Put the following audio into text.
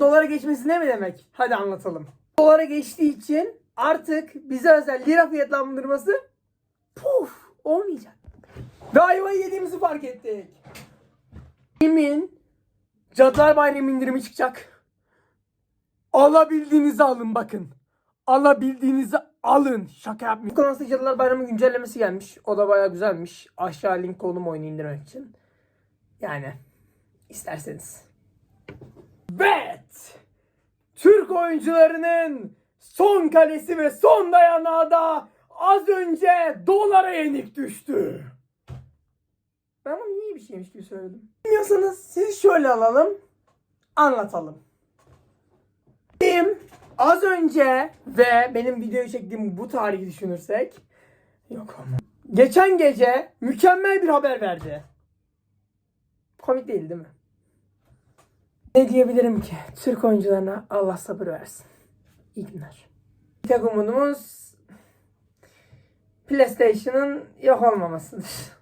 dolara geçmesi ne mi demek? Hadi anlatalım. Dolara geçtiği için artık bize özel lira fiyatlandırması puf olmayacak. Ve ayvayı yediğimizi fark ettik. Kimin Cadılar Bayramı indirimi çıkacak. Alabildiğinizi alın bakın. Alabildiğinizi alın. Şaka. Bu kanalda Cadılar Bayramı güncellemesi gelmiş. O da baya güzelmiş. Aşağı link koydum oyunu indirmek için. Yani isterseniz. Evet. Türk oyuncularının son kalesi ve son dayanağı da az önce dolara yenik düştü. Ben bunu iyi bir şeymiş gibi söyledim. Bilmiyorsanız sizi şöyle alalım. Anlatalım. Benim az önce ve benim videoyu çektiğim bu tarihi düşünürsek yok ama. Geçen gece mükemmel bir haber verdi. Komik değil değil mi? Ne diyebilirim ki? Türk oyuncularına Allah sabır versin. İyi günler. Tek umudumuz PlayStation'ın yok olmamasıdır.